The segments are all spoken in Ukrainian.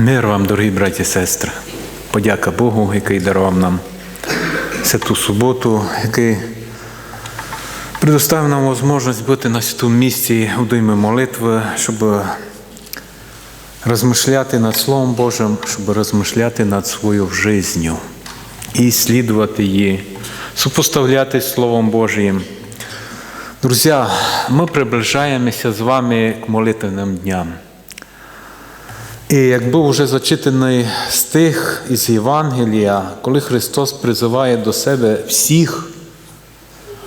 Мир вам, дорогі браті і сестри. Подяка Богу, який дарував нам святу суботу, який предоставив нам можливість бути на святому місці у дойми молитви, щоб розмишляти над Словом Божим, щоб розмишляти над своєю життю і слідувати її, супоставляти Словом Божим. Друзі, ми приближаємося з вами к молитвенним дням. І як був вже зачитаний стих із Євангелія, коли Христос призиває до себе всіх,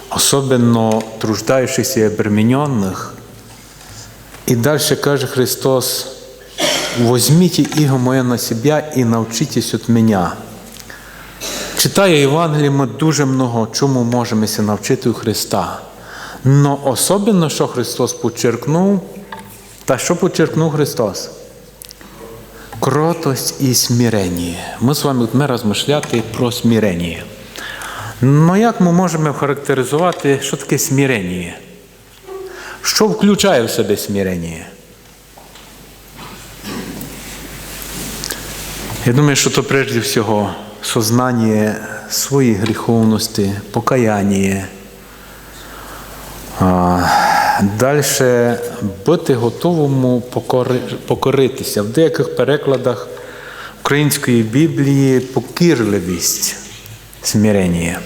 особливо труждаючихся і обремененних, і далі каже Христос, возьмите іго моє на себе і навчитесь від мене. Читає Євангеліє, ми дуже много чому можемо навчити у Христа. Но особливо, що Христос почеркнув, та що почеркнув Христос? Кротость і смирення. Ми з вами будемо розмишляти про смирення. Ну як ми можемо характеризувати, що таке смирення? Що включає в себе смирення? Я думаю, що то прежде всього сознання своєї гріховності, покаяння. Далі бути готовому покори, покоритися. В деяких перекладах української Біблії покірливість смирення.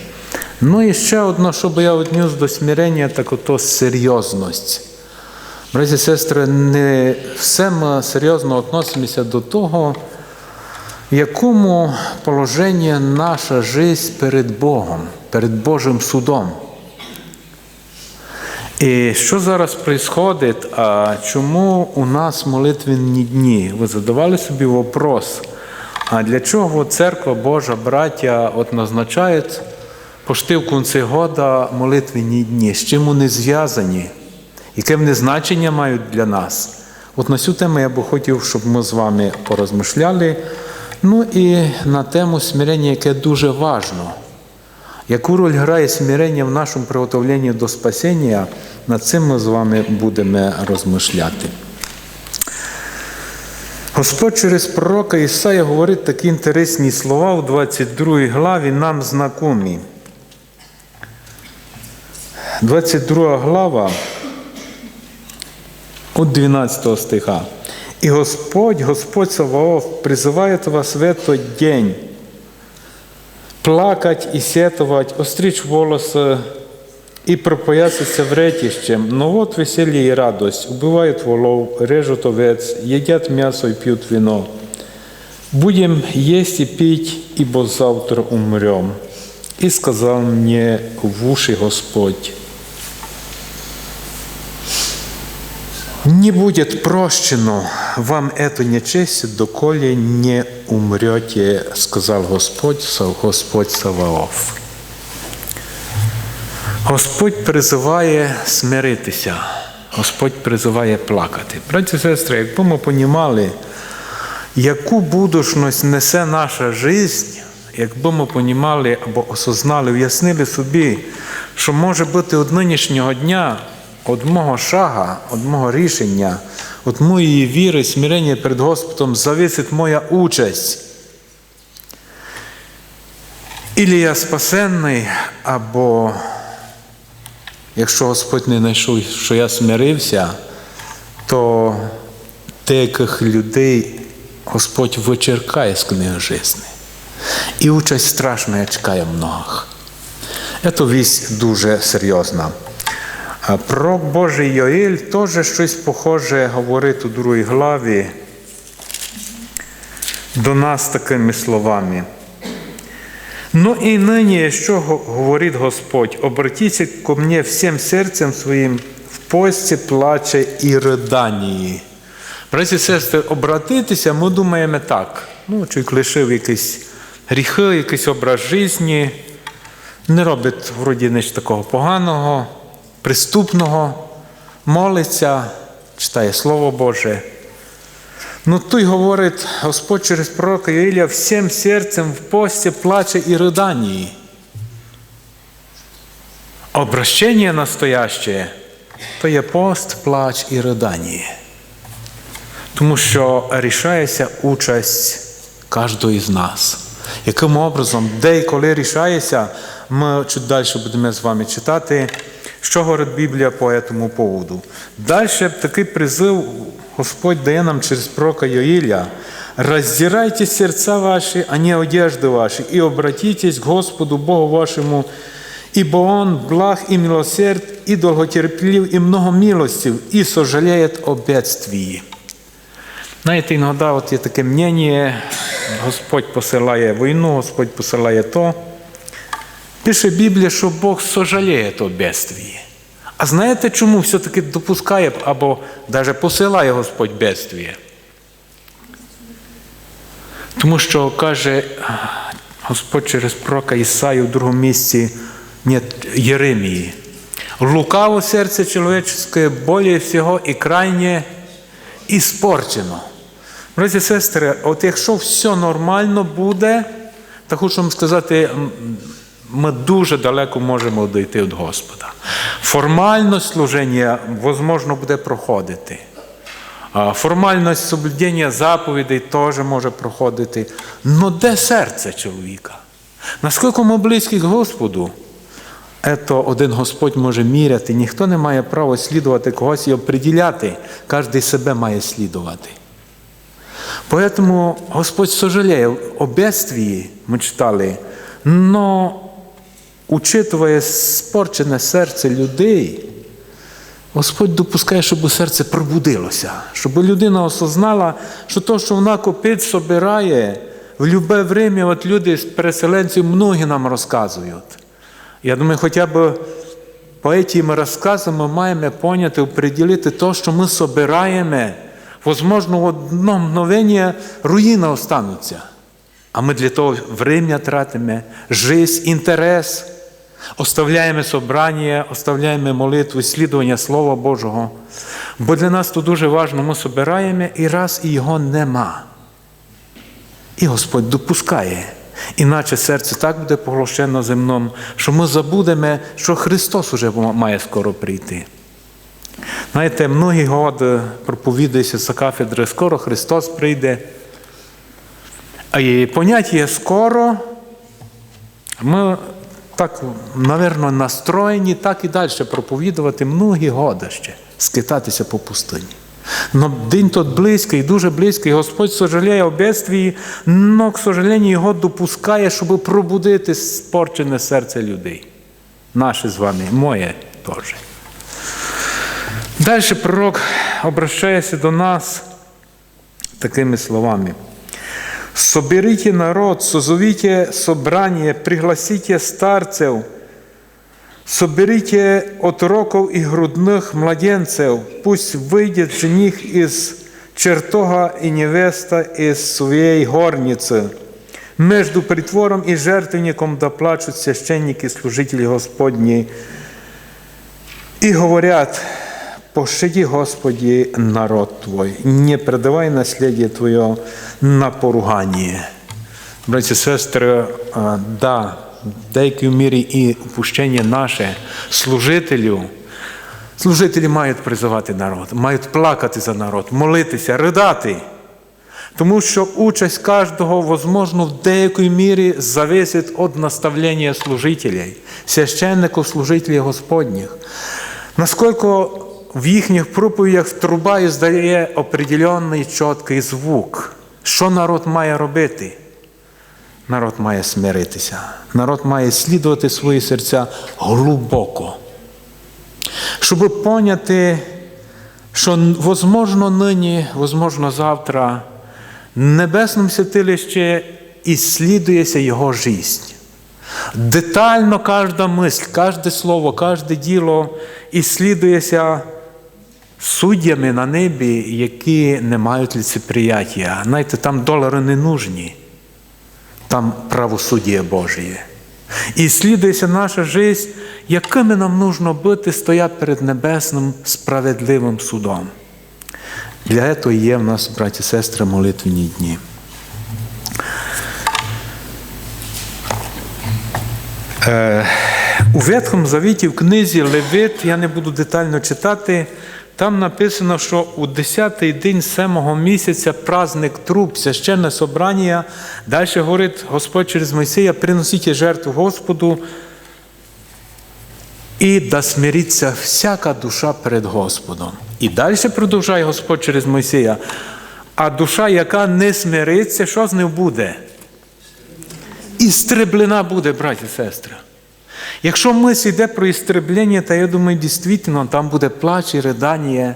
Ну і ще одно, щоб я віднес до смирення, так ото серйозність. Браті сестри, не все ми серйозно відносимося до того, в якому положенні наша життя перед Богом, перед Божим судом. І що зараз відбувається? А чому у нас молитвенні дні? Ви задавали собі вопрос, а для чого церква Божа, браття от назначає пошти в кінці года молитвенні дні? З чим вони зв'язані? Яке вони значення мають для нас? От на цю тему я би хотів, щоб ми з вами порозмишляли. Ну і на тему смирення, яке дуже важливо. Яку роль грає смирення в нашому приготовленні до спасіння, над цим ми з вами будемо розмишляти. Господь через пророка Ісая говорить такі інтересні слова у 22 главі нам знакомі. 22 глава от 12 стиха. «И Господь, Господь Саваоф, призывает вас в этот день плакать и сетовать, остричь волосы и пропоясаться вретищем. Но вот веселье и радость, убивают волов, режут овец, едят мясо и пьют вино. Будем есть и пить, ибо завтра умрем. И сказал мне в уши Господь, Не будет прощено вам эту нечесть, доколе не умрете, сказал Господь, Господь Саваоф. Господь призиває смиритися, Господь призиває плакати. Браті і сестри, якби ми понімали, яку будушність несе наша життя, якби ми понімали або осознали, уяснили собі, що може бути від нинішнього дня від мого шага, від мого рішення, від моєї віри, смирення перед Господом зависить моя участь. Ілі я спасенний, або якщо Господь не знайшов, що я смирився, то деяких людей Господь вичеркає з книги житті. І участь страшна чекає многих. Це вісь дуже серйозна. Пророк Божий Йоїль теж щось похоже говорить у другій главі до нас такими словами. Ну і нині, що говорить Господь, обратіться ко мне всім серцем своїм в пості, плаче і риданні. Браті і сестри, обратитися, ми думаємо так. Ну, чоловік лишив якісь гріхи, якийсь образ житті, не робить вроді нічого такого поганого приступного, молиться, читає Слово Боже. Ну той говорить Господь через пророка Йоїля всім серцем в пості плаче і риданні. Обращення настояще то є пост, плач і ридання. Тому що рішається участь кожного з нас. Яким образом, де і коли рішається, ми чуть далі будемо з вами читати, що говорить Біблія по цьому поводу. Далі такий призив Господь дає нам через пророка Йоїля. «Раздирайте сердца ваши, а не одежды ваши, и обратитесь к Господу Богу вашему, ибо Он благ и милосерд, и долготерплив, и много милостив, и сожалеет о бедствии». Знаєте, іноді от є таке мнення, Господь посилає війну, Господь посилає то. Пише Біблія, що Бог сожаліє то бедствіє. А знаєте, чому все-таки допускає або навіть посилає Господь бедствіє? Тому що каже Господь через пророка Ісаю в другому місці ні, Єремії. Лукаво серце чоловічське более всього і крайне іспорчено. Браті і сестри, от якщо все нормально буде, то хочу вам сказати, ми дуже далеко можемо дійти від Господа. Формально служення, можливо, буде проходити. Формальність соблюдення заповідей теж може проходити. Но де серце чоловіка? Наскільки ми близькі Господу? Ето один Господь може міряти, ніхто не має права слідувати когось і оприділяти, кожен себе має слідувати. Поэтому Господь сожалеє о бедствии, ми читали, но учитывая спорчене серце людей, Господь допускає, щоб серце пробудилося, щоб людина осознала, що то, що вона копить, собирає, в любе время, от люди з переселенців многі нам розказують. Я думаю, хоча б по этим розказам ми маємо поняти, оприділити те, що ми собираємо, возможно, в одно мгновення руїна остануться. А ми для того время тратимо, жизнь, інтерес, оставляємо собрання, оставляємо молитву, слідування Слова Божого. Бо для нас то дуже важливо, ми собираємо і раз і його нема. І Господь допускає. Іначе серце так буде поглощено земном, що ми забудемо, що Христос уже має скоро прийти. Знаєте, многі годи проповідується за кафедри, скоро Христос прийде. А і поняття скоро, ми так, напевно, настроєні так і далі проповідувати многі годи ще, скитатися по пустині. Но день тот близький, дуже близький. Господь сожаліє о бедствії, но, к сожалению, його допускає, щоб пробудити спорчене серце людей. Наше з вами, моє теж. Далі пророк обращається до нас такими словами Соберите народ, созовите собрание, пригласите старцев, соберите отроков и грудных младенцев, пусть выйдет жених из чертога и невеста из своей горницы. Между притвором и жертвенником доплачут священники, служители Господни, и говорят, Пощади, Господи, народ Твой, не предавай насліддя Твоє на поругання. Браті і сестри, да, в деякій мірі і упущення наше служителю. Служителі мають призивати народ, мають плакати за народ, молитися, ридати. Тому що участь кожного, возможно, в деякій мірі зависить від наставлення служителей, священників, служителів Господніх. Наскільки в їхніх проповідях в труба здає определенний чіткий звук. Що народ має робити? Народ має смиритися. Народ має слідувати свої серця глибоко. Щоб поняти, що, возможно, нині, возможно, завтра в небесному святилищі ісслідується його життя. Детально кожна мисль, кожне слово, кожне діло ісслідується суддями на небі, які не мають ліцеприяття. Знаєте, там долари не нужні, там правосуддя Божє. І слідується наша життя, якими нам нужно бути, стоять перед небесним справедливим судом. Для цього є в нас, браті і сестри, молитвені дні. У Ветхому Завіті в книзі Левит, я не буду детально читати, Там написано, що у 10-й день семого місяця праздник труп, священне собрання. Далі говорить Господь через Мойсея, приносіть жертву Господу, і да смириться всяка душа перед Господом. І далі продовжує Господь через Мойсея. А душа, яка не смириться, що з ним буде? Істреблена буде, браті і сестри. Якщо мисль йде про істреблення, то я думаю, дійсно там буде плач і ридання,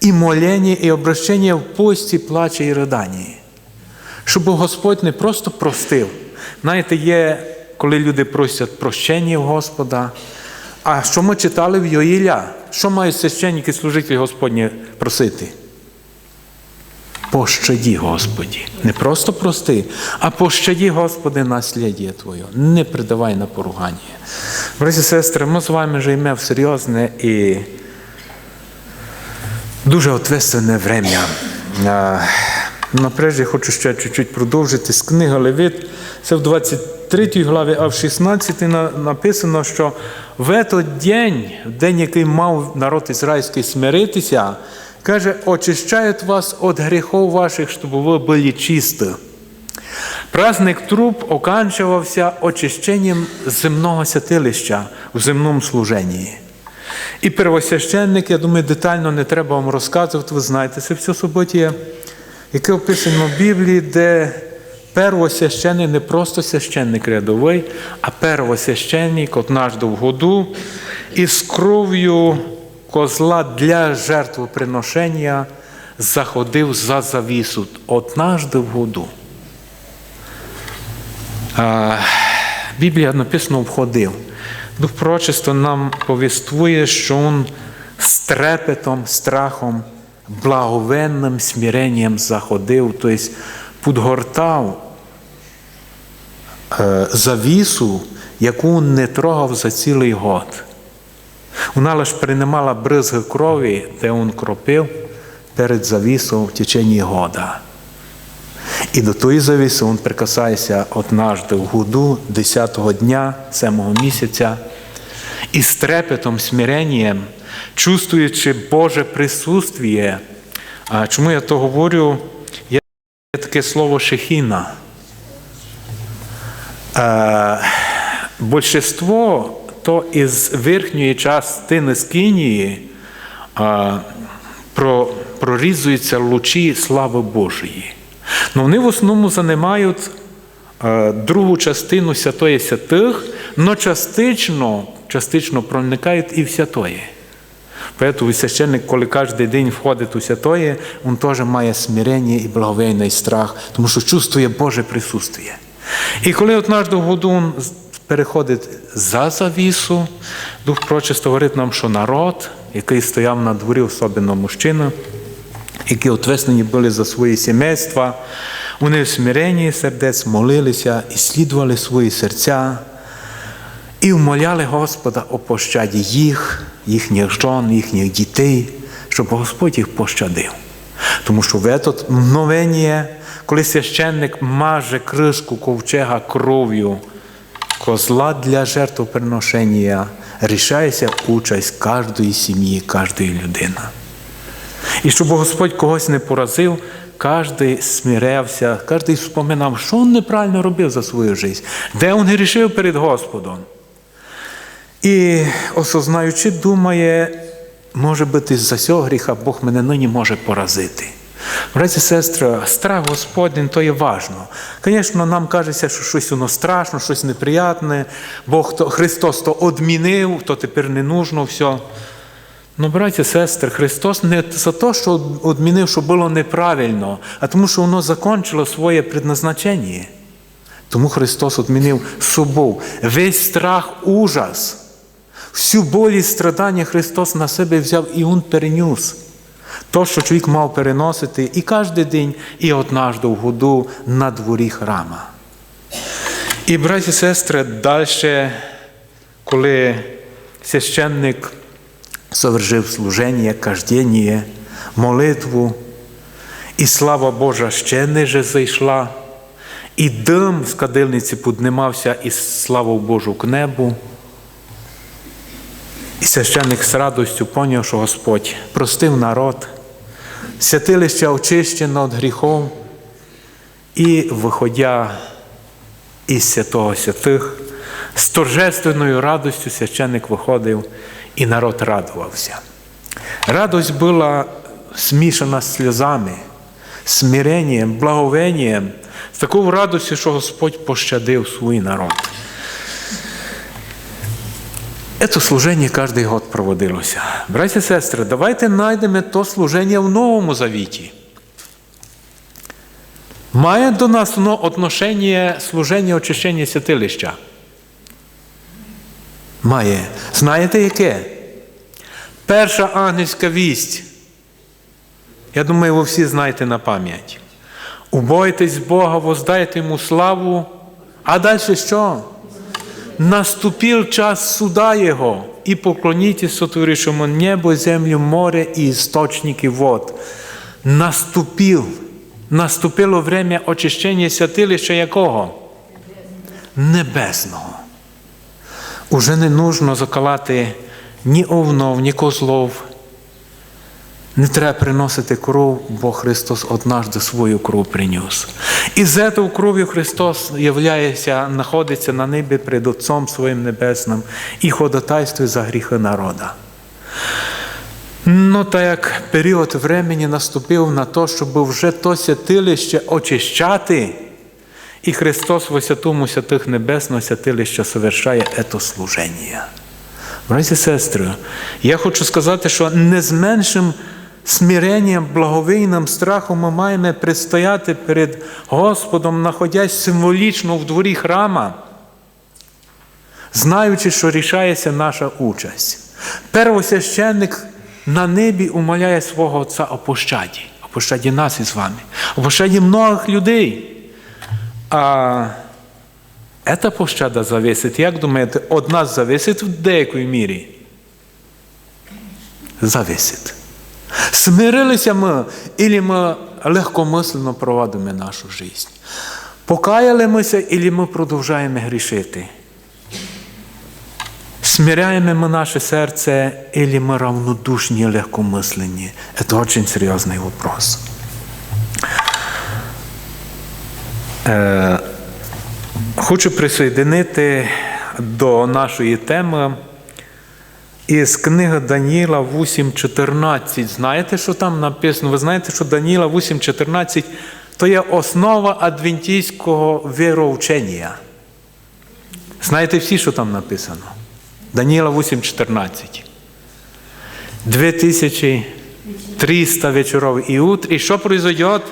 і моління, і обращення в пості, плача і ридання. Щоб Господь не просто простив. Знаєте, є, коли люди просять прощення в Господа. А що ми читали в Йоїля? Що мають священники служителі Господні просити? Пощаді, Господі. Не просто прости, а пощаді, Господи, насліддя Твоє. Не придавай на поругання. Браті сестри, ми з вами живемо в серйозне і дуже ответственне время. Напрежі хочу ще чуть-чуть продовжити з книги Левит. Це в 23 главі, а в 16 написано, що в этот день, в день, який мав народ ізраїльський смиритися, каже, очищають вас від гріхов ваших, щоб ви були чисті. Праздник труп оканчувався очищенням земного святилища у земному служенні. І первосвященник, я думаю, детально не треба вам розказувати, ви знаєте це все суботія, яке описано в Біблії, де первосвященник не просто священник рядовий, а первосвященник от наш в году із кров'ю козла для жертвоприношення заходив за завісу однажды в году. Біблія написано входив. Дух пророчества нам повіствує, що він з трепетом, страхом, благовенним смиренням заходив, тобто підгортав е, завісу, яку не трогав за цілий год. Вона лише приймала бризги крові, де він кропив перед завісом в течение года. І до тої завіси він прикасається однажды в году, 10-го дня, 7-го місяця, і з трепетом, смиренням, чувствуючи Боже присутствие. А чому я то говорю? Є таке слово шехіна. Е, Большинство то із верхньої частини скинії про, прорізуються лучі слави Божої. Ну вони в основному займають другу частину святої святих, але частично, частично проникають і в святої. Поэтому священник, коли кожен день входить у святої, він теж має смирення і благовейний страх, тому що чувствує Боже присутствие. І коли однажды в году він переходить за завісу, Дух Прочисто говорить нам, що народ, який стояв на дворі, особливо мужчина, які ответственні були за свої сімейства, вони в смиренні сердець молилися і слідували свої серця і вмоляли Господа о пощаді їх, їхніх жон, їхніх дітей, щоб Господь їх пощадив. Тому що в этот мгновення, коли священник маже кришку ковчега кров'ю козла для жертвоприношення, рішається участь кожної сім'ї, кожної людини. І щоб Господь когось не поразив, кожен смирявся, кожен вспоминав, що він неправильно робив за свою життя, де він грішив перед Господом. І осознаючи, думає, може бути, за цього гріха Бог мене нині може поразити. Браті сестри, страх Господень то є важно. Звісно, нам кажеться, що щось воно страшно, щось неприятне, Бог то, Христос то одмінив, то тепер не нужно все. Ну, браті сестри, Христос не за те, що одмінив, що було неправильно, а тому, що воно закончило своє предназначення. Тому Христос відмінив собою весь страх, ужас, всю боль і страдання Христос на себе взяв і Він переніс. То, що чоловік мав переносити і кожен день, і однажды в году на дворі храма. І, браті і сестри, далі, коли священник совершив служення, каждення, молитву, і слава Божа ще ниже зайшла, і дим з кадильниці піднімався із славу Божу к небу. І священник з радостю поняв, що Господь простив народ, святилище очищено від гріхов, і, виходя із святого святих, з торжественною радостю священник виходив, і народ радувався. Радость була смішана сльозами, смиренням, благовенням, з такою радостю, що Господь пощадив свій народ. Це служення кожен год проводилося. Браті і сестри, давайте знайдемо то служення в Новому Завіті. Має до нас воно отношення служення очищення святилища? Має. Знаєте яке? Перша ангельська вість. Я думаю, ви всі знаєте на пам'ять. Убойтесь Бога, воздайте йому славу. А далі що? Наступив час суда Його, і поклонитесь сотворившему небо, землю, море і істочники вод. Наступил. Наступило время очищення святилища якого? Небесного. Уже не нужно закалати ні овнов, ні козлов. Не треба приносити кров, бо Христос однажды свою кров принес. І з этого кров'ю Христос являється, знаходиться на небі перед Отцом Своїм Небесним і ходатайствує за гріхи народа. Ну, так як період времени наступив на те, щоб вже то святилище очищати, і Христос в святому святих Небесного святилища совершає ето служення. Браті сестри, я хочу сказати, що не з меншим смиренням, благовійним страхом ми маємо предстояти перед Господом, знаходясь символічно в дворі храма, знаючи, що рішається наша участь. Первосвященник на небі умоляє свого Отця о пощаді, о пощаді нас із вами, о пощаді многих людей. А ця пощада зависить, як думаєте, від нас зависить в деякій мірі? Зависить. Смирилися ми, або ми легкомислено проводимо нашу життя. Покаялимося, або ми продовжуємо грішити. Смиряємо ми наше серце, или мы равнодушні, легкомислені? Это очень серьезный вопрос. Е, хочу присоединити до нашої теми із книги Даніла 8.14. Знаєте, що там написано? Ви знаєте, що Даніла 8.14 то є основа адвентійського віровчення. Знаєте всі, що там написано? Даніла 8.14. 2300 вечоров і утр. І що произойдет?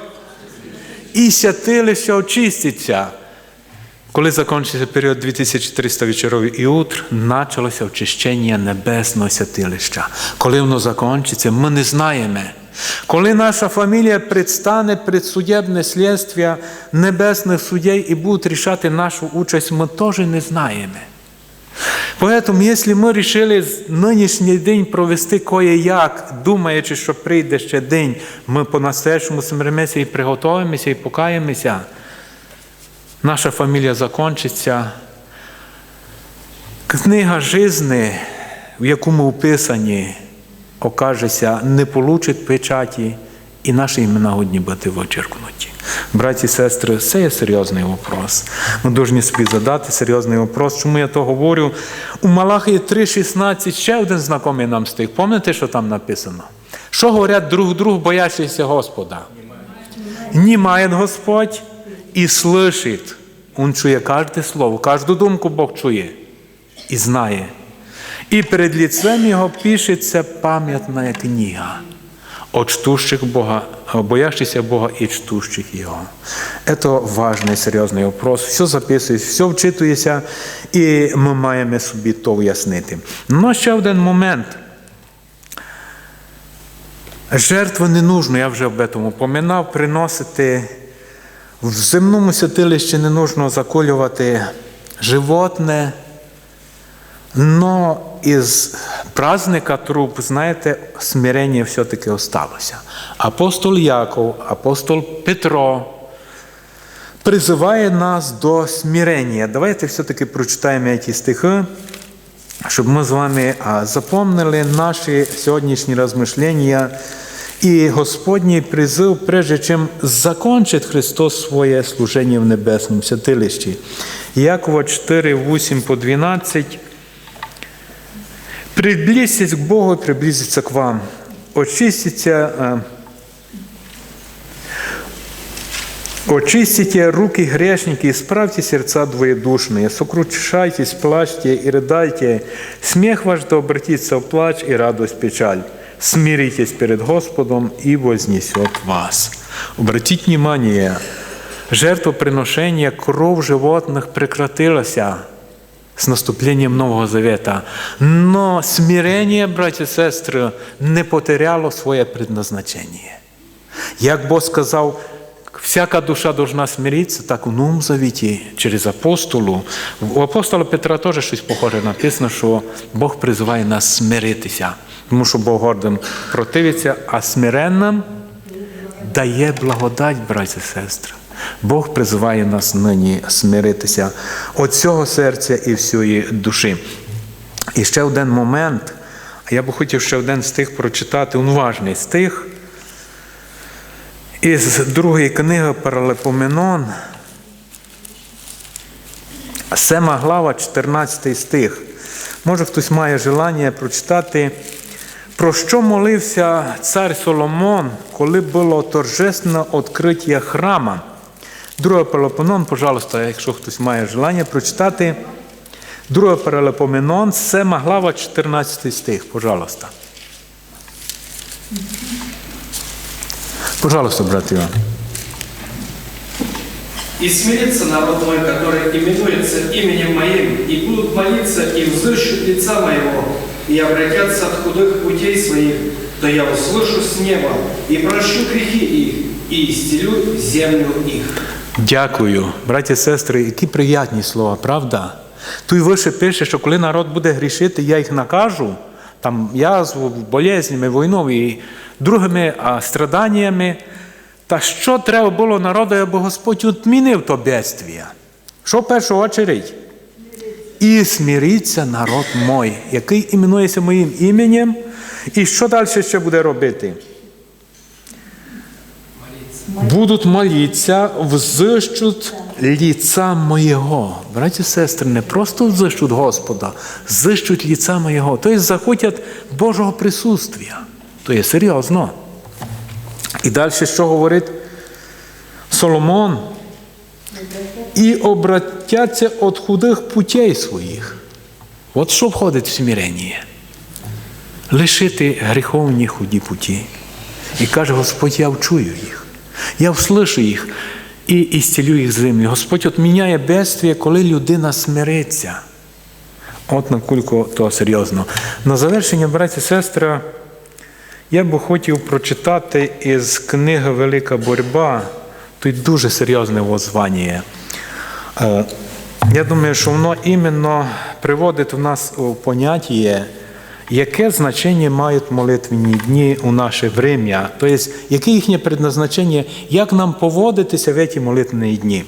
І святилище очиститься. Коли закінчиться період 2300 вечоров і утр, почалося очищення небесного святилища. Коли воно закінчиться, ми не знаємо. Коли наша фамілія предстане пред судебне слідство небесних судей і будуть рішати нашу участь, ми теж не знаємо. Поэтому, если ми вирішили нинішній день провести кое-як, думаючи, що прийде ще день, ми по-настоящему смиримося і приготуємося, і покаємося, наша фамілія закінчиться. Книга жизни, в яку ми вписані, окажеться, не получить печаті, і наші імена годні бути вичеркнуті. Браті і сестри, це є серйозний вопрос. Ми повинні собі задати серйозний вопрос. Чому я то говорю? У Малахії 3,16 ще один знайомий нам стих. Пам'ятаєте, що там написано? Що говорять друг другу, боящися Господа? Німає Господь і слышить. Он чує кожне слово, кожну думку Бог чує і знає. І перед лицем його пишеться пам'ятна книга от чтущих Бога, боящихся Бога і чтущих Його. Это важний, серйозний вопрос. Все записується, все вчитується, і ми маємо собі то вияснити. Ну, ще один момент. Жертви не нужно, я вже об этом упоминав, приносити в земному святилищі не нужно заколювати животне, но із праздника труп, знаєте, смирення все-таки осталося. Апостол Яков, апостол Петро призиває нас до смирення. Давайте все-таки прочитаємо ці стихи. щоб ми з вами запомнили наші сьогоднішні розмишлення і Господній призив, прежде чим закончить Христос своє служення в небесному святилищі. Якова 4, 8 по 12. Приблизьтесь к Богу и приблизиться к вам. Очистите, э, очистите руки грешники, исправьте сердца двоедушные, сокрушайтесь, плачьте и рыдайте. Смех ваш да обратится в плач и радость в печаль. Смиритесь перед Господом и вознесет вас. Обратите внимание, жертвоприношение, кровь животных прекратилась с наступлением Нового Завета. Но смирение, братья и сестры, не потеряло своє предназначення. Як Бог сказав, всяка душа должна смиритися, так у Новому Завіті через апостолу. У апостола Петра теж щось похоже написано, що Бог призиває нас смиритися, тому що Бог гордим противиться, а смиренним дає благодать, браті і сестри. Бог призиває нас нині смиритися від цього серця і всієї душі. І ще один момент, а я би хотів ще один стих прочитати, уважний стих із другої книги Паралепоменон, 7 глава, 14 стих. Може, хтось має желання прочитати. Про що молився цар Соломон, коли було торжественне відкриття храма? Друге Паралепоменон, пожалуйста, якщо хтось має желання прочитати. Друге Паралепоменон, 7 глава, 14 стих, пожалуйста. Пожалуйста, брат Иван. И смирится народ мой, который именуется именем моим, и будут молиться, и взыщут лица моего, и обратятся от худых путей своих, то я услышу с неба, и прощу грехи их, и исцелю землю их. Дякую, браті і сестри, які приятні слова, правда? Тут вище пише, що коли народ буде грішити, я їх накажу, там язву, болезнями, війною і другими а, страданнями. Та що треба було народу, аби Господь відмінив то бедствія? Що в першу очередь? І смириться народ мой, який іменується моїм іменем, і що далі ще буде робити? будуть молитися, взищуть лица моєго. Браті і сестри, не просто взищуть Господа, зищуть лица моєго. Тобто захотять Божого присутствия. То є серйозно. І далі що говорить Соломон? І обратяться від худих путей своїх. От що входить в смирення? Лишити гріховні худі путі. І каже, Господь, я вчую їх. Я вслышу їх і ісцілю їх землі. Господь отміняє бедствие, коли людина смириться. От накільки то серйозно. На завершення, браті і сестри, я би хотів прочитати із книги Велика боротьба. Тут дуже серйозне воззвання. Е, Я думаю, що воно іменно приводить в нас у поняття, яке значення мають молитвені дні у наше время, тобто, яке їхнє предназначення, як нам поводитися в ці молитвені дні.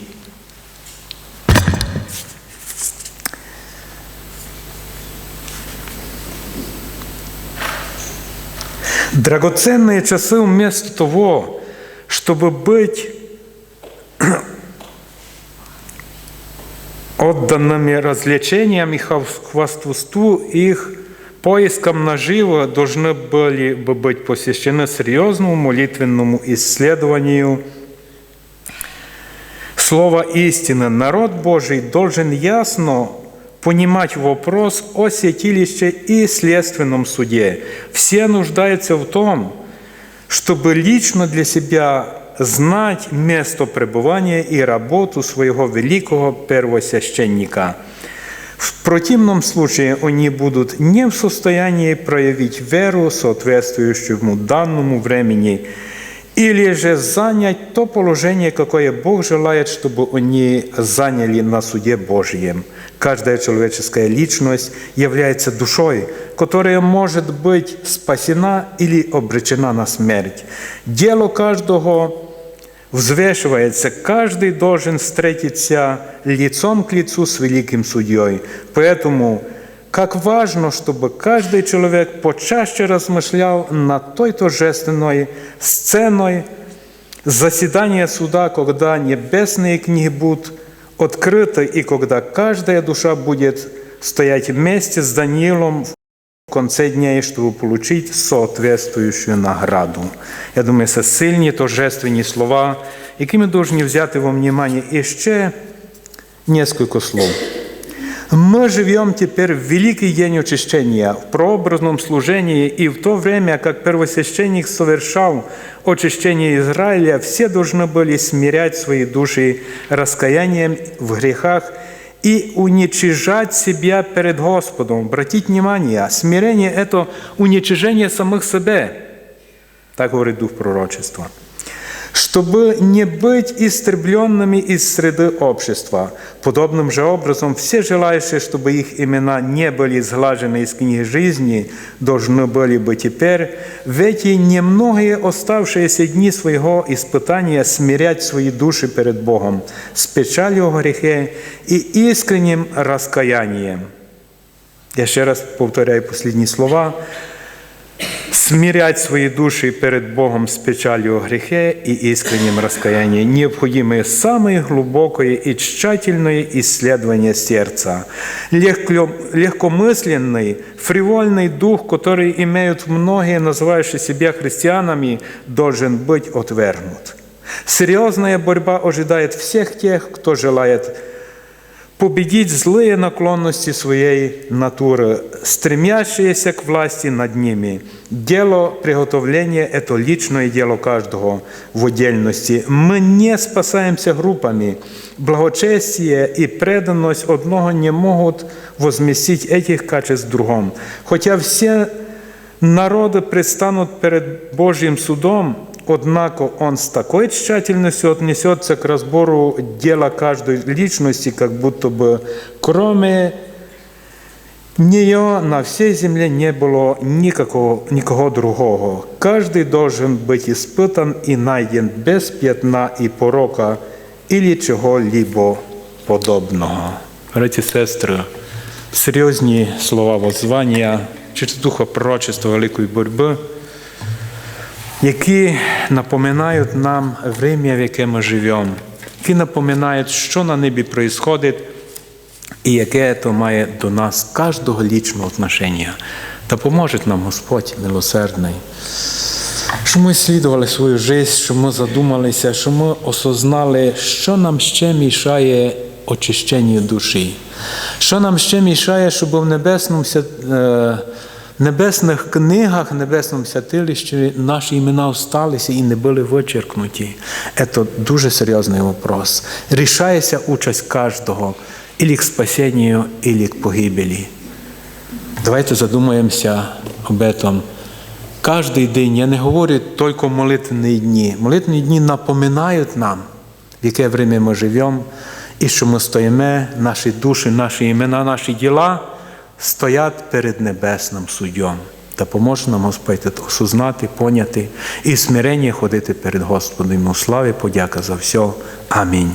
Драгоценные часы вместо того, чтобы быть отданными развлечениям и хвастовству их поиском нажива должны были бы быть посвящены серьезному молитвенному исследованию Слова истины. Народ Божий должен ясно понимать вопрос о святилище и следственном суде. Все нуждаются в том, чтобы лично для себя знать место пребывания и работу своего великого первосвященника. В противном случае они будут не в состоянии проявить веру, соответствующему данному времени, или же занять то положение, какое Бог желает, чтобы они заняли на суде Божьем. Каждая человеческая личность является душой, которая может быть спасена или обречена на смерть. Дело каждого взвешивается, каждый должен встретиться лицом к лицу с великим судьей. Поэтому как важно, чтобы каждый человек почаще размышлял над той торжественной сценой заседания суда, когда небесные книги будут открыты и когда каждая душа будет стоять вместе с Даниилом в конце дня, чтобы получить соответствующую награду. Я думаю, це сильні торжественні слова, які ми повинні взяти во внимание. І ще несколько слов. Мы живем теперь в великий день очищения, в прообразном служении, и в то время, как первосвященник совершал очищение Израиля, все должны были смирять свои души раскаянием в грехах и уничижать себя перед Господом. Обратите внимание, смирение – это уничижение самых себя, так говорит Дух пророчества чтобы не быть истребленными из среды общества. Подобным же образом все желающие, чтобы их имена не были сглажены из книги жизни, должны были бы теперь в эти немногие оставшиеся дни своего испытания смирять свои души перед Богом с печалью о грехе и искренним раскаянием. Я ще раз повторяю последні слова. Смирять свои души перед Богом с печалью о грехе и искренним раскаянием необходимы самое глубокое и тщательное исследование сердца. Легко, легкомысленный, фривольный дух, который имеют многие, называющие себя христианами, должен быть отвергнут. Серьезная борьба ожидает всех тех, кто желает победить злые наклонности своей натуры, стремящиеся к власти над ними. Дело приготовления – это личное дело каждого в отдельности. Мы не спасаемся группами. Благочестие и преданность одного не могут возместить этих качеств другом. Хотя все народы предстанут перед Божьим судом, Однако он с такой тщательностью отнесется к разбору дела каждой личности, как будто бы кроме нее на всей земле не было никакого, никого другого. Каждый должен быть испытан и найден без пятна и порока или чего-либо подобного. Браті і сестри, серйозні слова воззвання, через духа пророчества великої боротьби – які напоминають нам время, в яке ми живемо, які напоминають, що на небі відбувається і яке це має до нас кожного лічного отношення. Та поможе нам Господь милосердний. Щоб ми слідували свою життя, щоб ми задумалися, щоб ми осознали, що нам ще мішає очищенню душі, що нам ще мішає, щоб в небесному е, небесних книгах, небесному святилищі наші імена осталися і не були вичеркнуті. Це дуже серйозний вопрос. Рішається участь кожного ілі к спасенню, ілі к погибелі. Давайте задумаємося об этом. Кожний день, я не говорю тільки молитвені дні. Молитвені дні напоминають нам, в яке время ми живемо, і що ми стоїмо, наші душі, наші імена, наші діла стоять перед небесним суддям. Та поможе нам Господь осознати, поняти і смирення ходити перед Господом. Йому славі, подяка за все. Амінь.